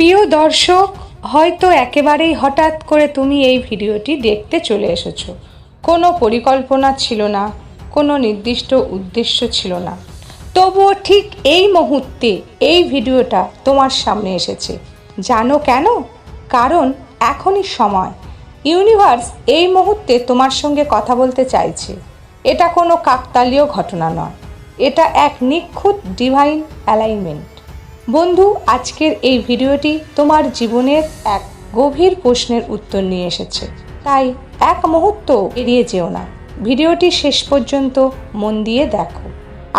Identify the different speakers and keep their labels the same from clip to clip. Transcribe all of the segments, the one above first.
Speaker 1: প্রিয় দর্শক, হয়তো একেবারেই হঠাৎ করে তুমি এই ভিডিওটি দেখতে চলে এসেছ। কোনো পরিকল্পনা ছিল না, কোনো নির্দিষ্ট উদ্দেশ্য ছিল না। তবুও ঠিক এই মুহূর্তে এই ভিডিওটা তোমার সামনে এসেছে। জানো কেন? কারণ এখনই সময়। ইউনিভার্স এই মুহূর্তে তোমার সঙ্গে কথা বলতে চাইছে। এটা কোনো কাকতালীয় ঘটনা নয়। এটা এক নিখুঁত ডিভাইন অ্যালাইনমেন্ট। বন্ধু, আজকের এই ভিডিওটি তোমার জীবনের এক গভীর প্রশ্নের উত্তর নিয়ে এসেছে। তাই এক মুহূর্ত এড়িয়ে যেও না। ভিডিওটি শেষ পর্যন্ত মন দিয়ে দেখো।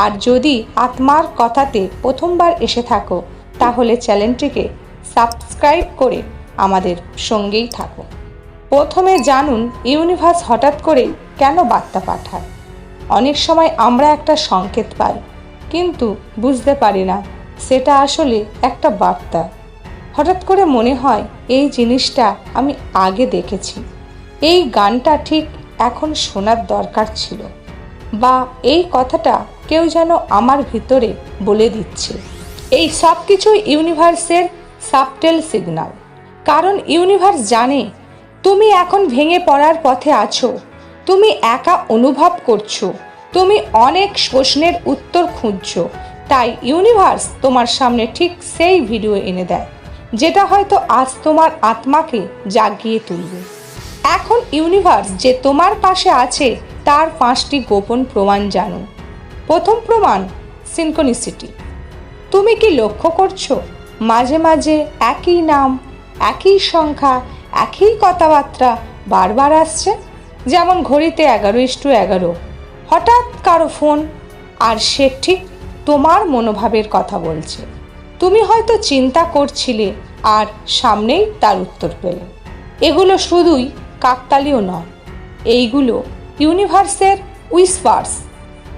Speaker 1: আর যদি আত্মার কথাতে প্রথমবার এসে থাকো, তাহলে চ্যানেলটিকে সাবস্ক্রাইব করে আমাদের সঙ্গেই থাকো। প্রথমে জানুন, ইউনিভার্স হঠাৎ করে কেন বার্তা পাঠায়? অনেক সময় আমরা একটা সংকেত পাই, কিন্তু বুঝতে পারি না সেটা আসলে একটা বার্তা। হঠাৎ করে মনে হয় এই জিনিসটা আমি আগে দেখেছি। এই গানটা ঠিক এখন শোনার দরকার ছিল বা এই কথাটা কেউ যেন আমার ভিতরে বলে দিচ্ছে। এই সব কিছু ইউনিভার্সের সাবটেল সিগনাল। কারণ ইউনিভার্স জানে, তুমি এখন ভেঙে পড়ার পথে আছো, তুমি একা অনুভব করছ, তুমি অনেক প্রশ্নের উত্তর খুঁজছো তাই ইউনিভার্স তোমার সামনে ঠিক সেই ভিডিও এনে দেয়, যেটা হয়তো আজ তোমার আত্মাকে জাগিয়ে তুলবে। এখন ইউনিভার্স যে তোমার পাশে আছে, তার পাঁচটি গোপন প্রমাণ জানো। প্রথম প্রমাণ সিনকোনিসিটি তুমি কি লক্ষ্য করছ? মাঝে মাঝে একই নাম, একই সংখ্যা, একই কথাবার্তা বারবার আসছে? যেমন ঘড়িতে এগারো ইস্টু এগারো। হঠাৎ কারও ফোন আর সে ঠিক তোমার মনোভাবের কথা বলছে। তুমি হয়তো চিন্তা করছিলে আর সামনেই তার উত্তর পেলে। এগুলো শুধুই কাকতালীয় নয়, এইগুলো ইউনিভার্সের উইসপার্স।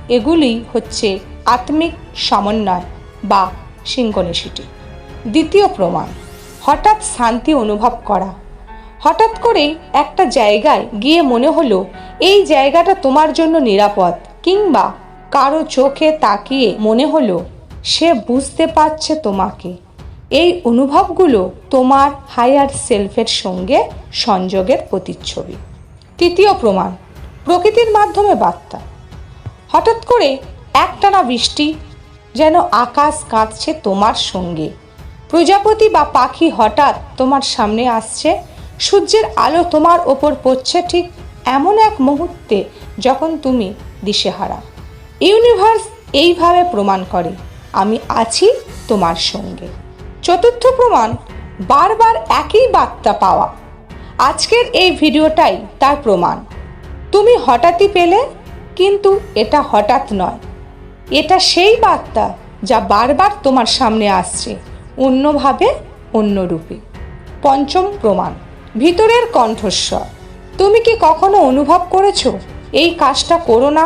Speaker 1: এগুলি হচ্ছে আত্মিক সমন্বয় বা সিঙ্কনিসিটি। দ্বিতীয় প্রমাণ, হঠাৎ শান্তি অনুভব করা। হঠাৎ করে একটা জায়গায় গিয়ে মনে হলো, এই জায়গাটা তোমার জন্য নিরাপদ কিংবা কারও চোখে তাকিয়ে মনে হলো, সে বুঝতে পারছে তোমাকে। এই অনুভবগুলো তোমার হায়ার সেলফের সঙ্গে সংযোগের প্রতিচ্ছবি। তৃতীয় প্রমাণ, প্রকৃতির মাধ্যমে বার্তা। হঠাৎ করে একটানা বৃষ্টি যেন আকাশ কাঁদছে তোমার সঙ্গে। প্রজাপতি বা পাখি হঠাৎ তোমার সামনে আসছে, সূর্যের আলো তোমার ওপর পড়ছে ঠিক এমন এক মুহূর্তে যখন তুমি দিশেহারা। ইউনিভার্স এইভাবে প্রমাণ করে, আমি আছি তোমার সঙ্গে। চতুর্থ প্রমাণ, বারবার একই বার্তা পাওয়া। আজকের এই ভিডিওটাই তার প্রমাণ। তুমি হঠাৎই পেলে, কিন্তু এটা হঠাৎ নয়। এটা সেই বার্তা যা বারবার তোমার সামনে আসছে, অন্যভাবে, অন্যরূপে। পঞ্চম প্রমাণ, ভিতরের কণ্ঠস্বর। তুমি কি কখনো অনুভব করেছ, এই কাজটা করো না?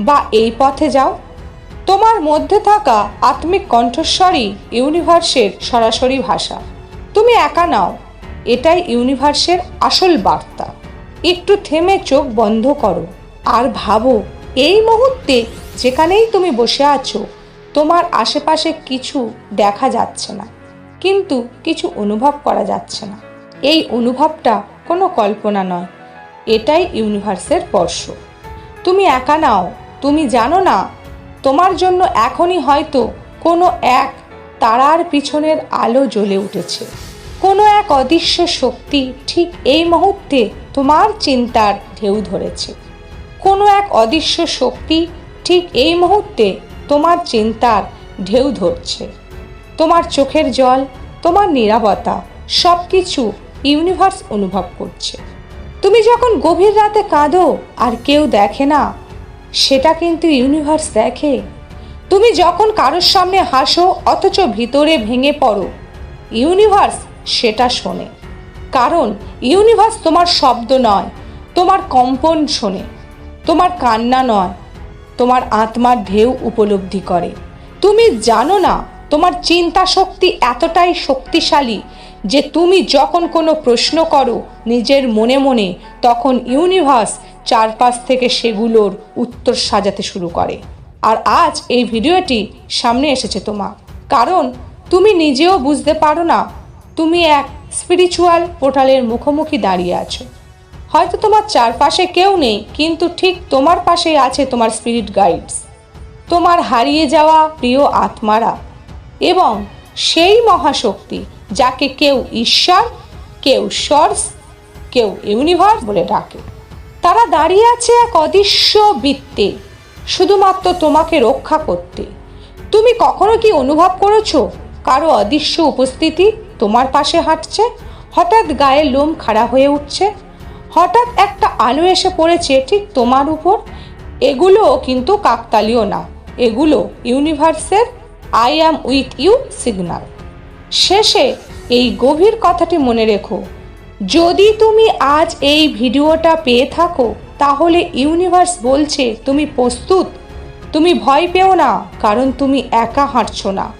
Speaker 1: বা এই পথে যাও। তোমার মধ্যে থাকা আত্মিক কণ্ঠস্বরই ইউনিভার্সের সরাসরি ভাষা। তুমি একা নাও, এটাই ইউনিভার্সের আসল বার্তা। একটু থেমে চোখ বন্ধ করো আর ভাবো, এই মুহূর্তে যেখানেই তুমি বসে আছো, তোমার আশেপাশে কিছু দেখা যাচ্ছে না, কিন্তু কিছু অনুভব করা যাচ্ছে না। এই অনুভবটা কোনো কল্পনা নয়, এটাই ইউনিভার্সের স্পর্শ তুমি একা নাও তুমি জানো না? তোমার জন্য এখনই হয়তো কোনো এক তারার পিছনের আলো জ্বলে উঠেছে। কোনো এক অদৃশ্য শক্তি ঠিক এই মুহূর্তে তোমার চিন্তার ঢেউ ধরেছে। কোনো এক অদৃশ্য শক্তি ঠিক এই মুহূর্তে তোমার চিন্তার ঢেউ ধরছে। তোমার চোখের জল, তোমার নিরাপত্তা সব কিছু ইউনিভার্স অনুভব করছে। তুমি যখন গভীর রাতে কাঁদো আর কেউ দেখে না সেটা কিন্তু ইউনিভার্স দেখে। তুমি যখন কারোর সামনে হাসো, অথচ ভিতরে ভেঙে পড়ো ইউনিভার্স সেটা শোনে। কারণ ইউনিভার্স তোমার শব্দ নয়, তোমার কম্পন শোনে, তোমার কান্না নয়, তোমার আত্মার ঢেউ উপলব্ধি করে। তুমি জানো না তোমার চিন্তা শক্তি এতটাই শক্তিশালী যে তুমি যখন কোনো প্রশ্ন করো নিজের মনে মনে, তখন ইউনিভার্স চারপাশ থেকে সেগুলোর উত্তর সাজাতে শুরু করে। আর আজ এই ভিডিওটি সামনে এসেছে তোমার। কারণ তুমি নিজেও বুঝতে পারো না, তুমি এক স্পিরিচুয়াল পোর্টালের মুখোমুখি দাঁড়িয়ে আছো। হয়তো তোমার চারপাশে কেউ নেই, কিন্তু ঠিক তোমার পাশেই আছে তোমার স্পিরিট গাইডস তোমার হারিয়ে যাওয়া প্রিয় আত্মারা। এবং সেই মহাশক্তি যাকে কেউ ঈশ্বর, কেউ সর্স কেউ ইউনিভার্স বলে ডাকে। তারা দাঁড়িয়ে আছে এক অদৃশ্য বৃত্তে, শুধুমাত্র তোমাকে রক্ষা করতে। তুমি কখনো কি অনুভব করেছ, কারও অদৃশ্য উপস্থিতি তোমার পাশে হাঁটছে, হঠাৎ গায়ে লোম খাড়া হয়ে উঠছে? হঠাৎ একটা আলো এসে পড়েছে ঠিক তোমার উপর? এগুলো কিন্তু কাকতালীয় না, এগুলো ইউনিভার্সের I am with you signal শেষে এই গভীর কথাটি মনে রেখো যদি তুমি আজ এই ভিডিওটা পেয়ে থাকো, তাহলে ইউনিভার্স বলছে তুমি প্রস্তুত। তুমি ভয় পেও না, কারণ তুমি একা হাঁটছো না।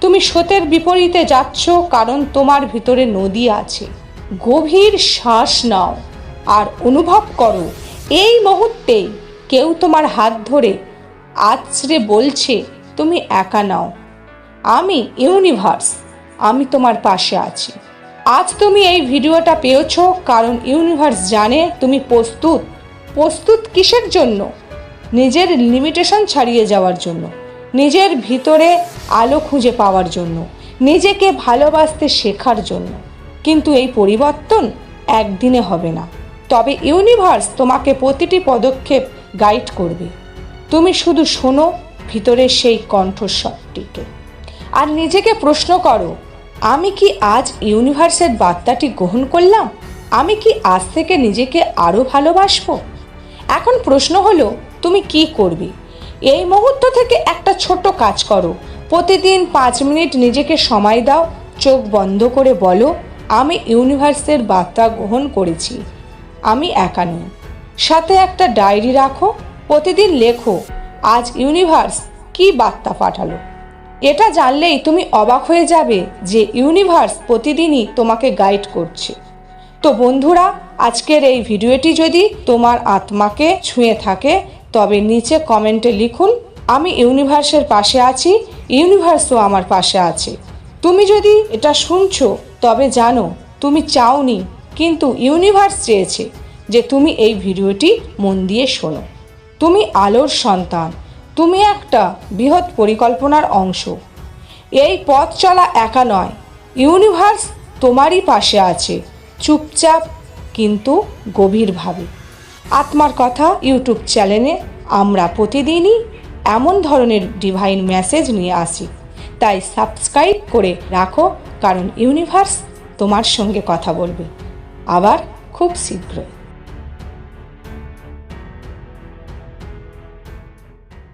Speaker 1: তুমি স্রোতের বিপরীতে যাচ্ছ, কারণ তোমার ভিতরে নদী আছে। গভীর শ্বাস নাও আর অনুভব করো, এই মুহূর্তে কেউ তোমার হাত ধরে আছড়ে বলছে, তুমি একা নাও। আমি ইউনিভার্স, আমি তোমার পাশে আছি। আজ তুমি এই ভিডিওটা পেয়েছ কারণ ইউনিভার্স জানে তুমি প্রস্তুত। প্রস্তুত কিসের জন্য? নিজের লিমিটেশন ছাড়িয়ে যাওয়ার জন্য। নিজের ভিতরে আলো খুঁজে পাওয়ার জন্য। নিজেকে ভালোবাসতে শেখার জন্য। কিন্তু এই পরিবর্তন একদিনে হবে না। তবে ইউনিভার্স তোমাকে প্রতিটি পদক্ষেপ গাইড করবে। তুমি শুধু শোনো ভিতরের সেই কণ্ঠস্বরটিকে। আর নিজেকে প্রশ্ন করো আমি কি আজ ইউনিভার্সের বার্তাটি গ্রহণ করলাম? আমি কি আজ থেকে নিজেকে আরও ভালোবাসবো? এখন প্রশ্ন হলো, তুমি কি করবে? এই মুহূর্ত থেকে একটা ছোট কাজ করো। প্রতিদিন পাঁচ মিনিট নিজেকে সময় দাও, চোখ বন্ধ করে বলো, আমি ইউনিভার্সের বার্তা গ্রহণ করেছি। আমি একা নই। সাথে একটা ডায়েরি রাখো, প্রতিদিন লেখো, আজ ইউনিভার্স কি বার্তা পাঠালো? এটা জানলেই তুমি অবাক হয়ে যাবে যে ইউনিভার্স প্রতিদিনই তোমাকে গাইড করছে। তো বন্ধুরা, আজকের এই ভিডিওটি যদি তোমার আত্মাকে ছুঁয়ে থাকে, তবে নিচে কমেন্টে লিখুন, আমি ইউনিভার্সের পাশে আছি ইউনিভার্সও আমার পাশে আছে। তুমি যদি এটা শুনছো, তবে জানো, তুমি চাওনি, কিন্তু ইউনিভার্স চেয়েছে যে তুমি এই ভিডিওটি মন দিয়ে শোনো। তুমি আলোর সন্তান তুমি একটা বৃহৎ পরিকল্পনার অংশ। এই পথ চলা একা নয় ইউনিভার্স তোমারই পাশে আছে, চুপচাপ কিন্তু গভীরভাবে। আত্মার কথা ইউটিউব চ্যানেলে আমরা প্রতিদিনই এমন ধরনের ডিভাইন মেসেজ নিয়ে আসি। তাই সাবস্ক্রাইব করে রাখো, কারণ ইউনিভার্স তোমার সঙ্গে কথা বলবে। আবার খুব শীঘ্রই।